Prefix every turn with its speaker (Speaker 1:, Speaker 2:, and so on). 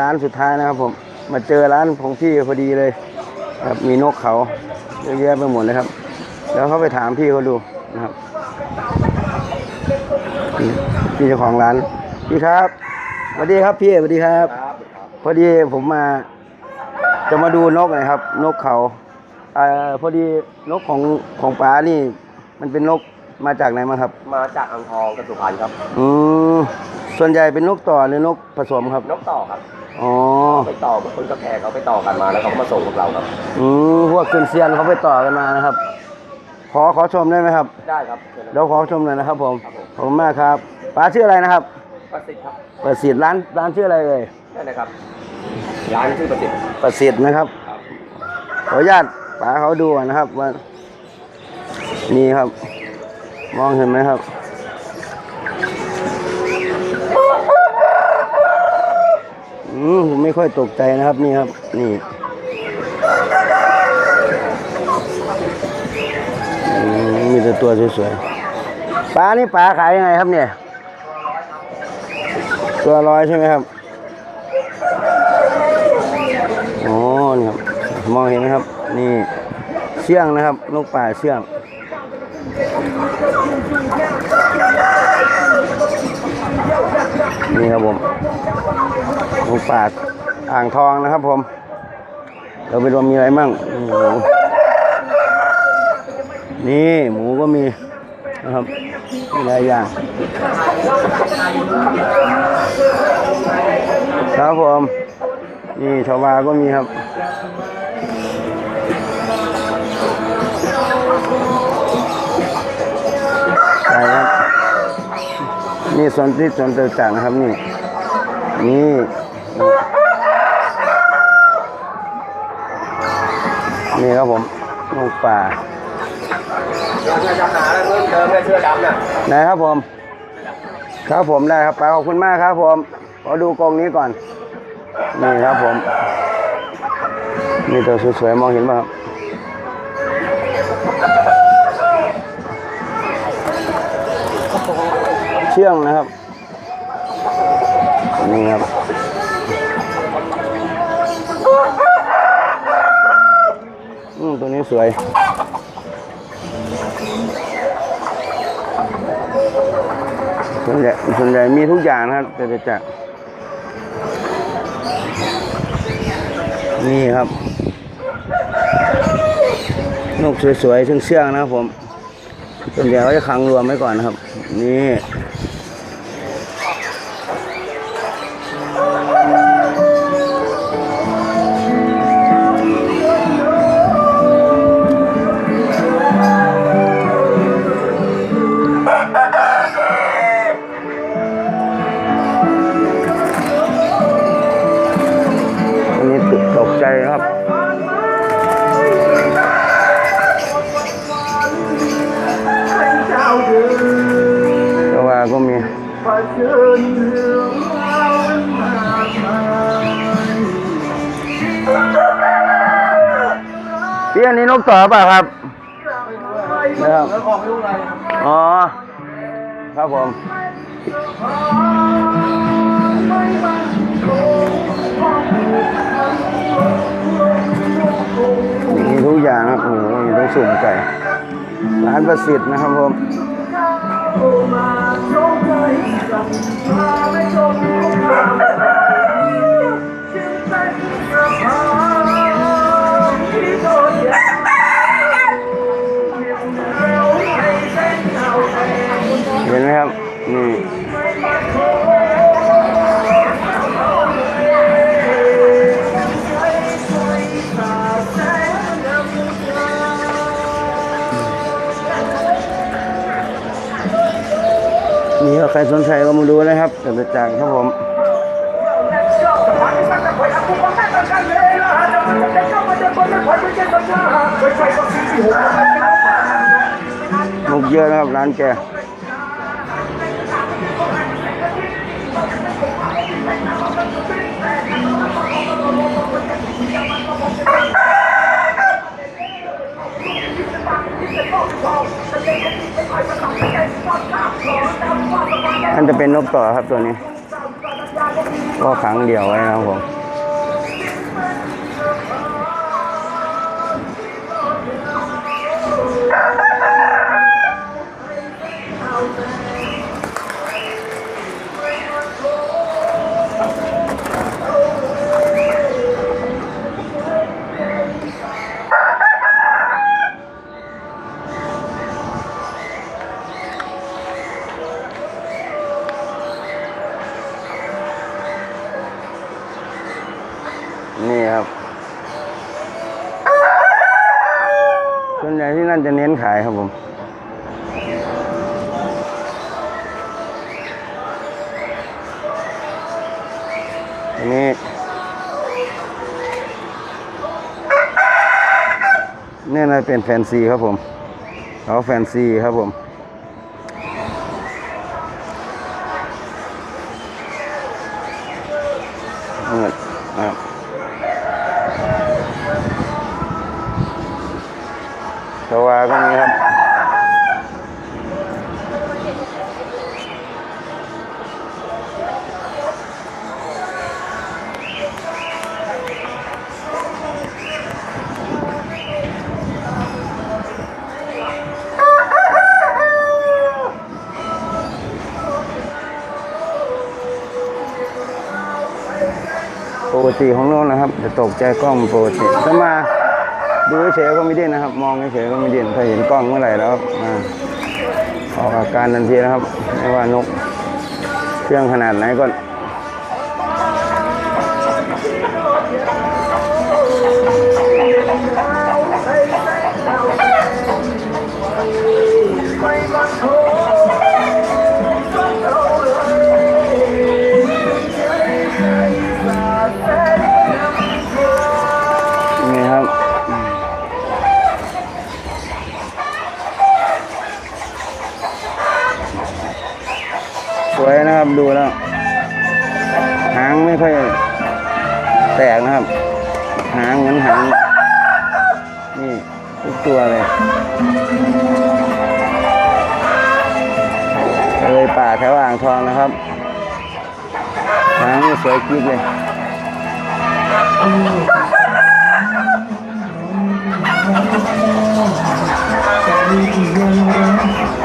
Speaker 1: ร้าน
Speaker 2: สุดท้ายนะครับ ผม มาเจอร้านของพี่พอดีเลยครับมีนกเขาเยอะแยะไปหมดเลยครับ แล้วเขาไปถามพี่เขาดูนะครับพี่พี่เจ้าของร้าน พี่ครับสวัสดีครับพี่สวัสดีครับ พอดีผมมา จะมาดูนกหนะครับ นกเขาอ่าพอดีนกของของป๋านี่ มันเป็นนกมาจากไหนมาครับ
Speaker 1: มาจากอ่างทองกับสุพรรณครับ
Speaker 2: อืม ส่วนใหญ่เป็นนกต่อหรือนกผสมครับ
Speaker 1: นกต่อครับ
Speaker 2: อ๋อ
Speaker 1: ไปต่อบางคนก็แขกเขาไปต่อกันมาแล้วเขาก็มาส่งกับเราครับ
Speaker 2: อืมพวกเซียนเซียนเขาไปต่อกันมานะครับ ขอขอชมได้ไหมครับ
Speaker 1: ได้ครับเชิญนะ
Speaker 2: เดี๋ยวขอชมหน่อยนะครับผม
Speaker 1: ครับ ผม
Speaker 2: ขอบคุณมากครับป้าชื่ออะไรนะครับ
Speaker 1: ประสิทธิ์ครับ
Speaker 2: ประสิทธิ์ร้านร้านชื่ออะไรเอ่ย
Speaker 1: นั่นนะครับ ร้านชื่อประสิทธิ์
Speaker 2: ประสิทธิ์นะครับ
Speaker 1: ครับ
Speaker 2: ขออนุญาตป้าเขาดูก่อนนะครับว่านี่ครับ มองเห็นไหมครับ อืมผม ไม่ค่อยตกใจนะครับนี่ครับนี่มีแต่ตัวสวยๆปลานี่ปลาขายยังไงครับเนี่ย ตัวร้อยใช่ไหมครับอ๋อนี่ครับมองเห็นไหมครับ นี่เชื่องนะครับนกป่าเชื่องนี่ครับผมนกป่า อ่างทองนะครับผมเราไปดูมีอะไรมั่งนี่หมูก็มีนะครับมีหลายอย่างครับผม นี่ชาวาก็มีครับใช่ครับ นี่ส่วนที่ส่วนต่างๆนะครับนี่ นี่ นี่ครับผมนกป่า
Speaker 1: อยากจะหาอะไรเพิ่มเติมในเสื้อดำน่ะ
Speaker 2: ไหนครับผม ครับผมได้ครับป้าขอบคุณมากครับผมขอดูกรงนี้ก่อน นี่ครับผม นี่ตัวสวยๆมองเห็นป่ะครับเชื่องนะครับ นี่ครับ อืม ตัวนี้สวย ส่วนใหญ่ส่วนใหญ่มีทุกอย่างนะครับแต่จะจากนี่ครับ นกสวยๆเชื่องๆนะครับผมส่วนใหญ่เขาจะขังรวมไว้ก่อนนะครับ นี่ พี่อันนี้นกต่อเปล่ะครับนะครับอ๋อ ครับผม มีทุกอย่างนะครับโอ้โหมีต้องสุ่มไก่ ร้านประสิทธิ์นะครับผมเมีใครสนใจก็มาดูนะครับเกิดจางครับผมมุกเยอะนะครับร้านแก จะเป็นนกต่อครับตัวนี้ ก็ขังเดี่ยวไว้นะครับผม นี่ครับ ส่วนใหญ่ที่นั่น จะเน้นขายครับผม อันนี้เนี่ยนาจะเป็นแฟนซีครับผม เอาแฟนซีครับผม เงินนะครับ ชวาก็มีครับ ปกติของโน้นนะครับจะตกใจกล้องปกติถ้ามา ดูเฉยก็ไม่ดิ้นนะครับ มองเฉยก็ไม่ดิ้นถ้าเห็นกล้องเมื่อไหร่แล้วอาออกอาการทันทีนะครับไม่ว่านก เครื่องขนาดไหนก็างเหมือนหางนี่ทุกตัวเลยเลยป่าแถวอ่างทองนะครับหางนี่สวยกิ๊บเลย
Speaker 3: จะมีกี่วันรัก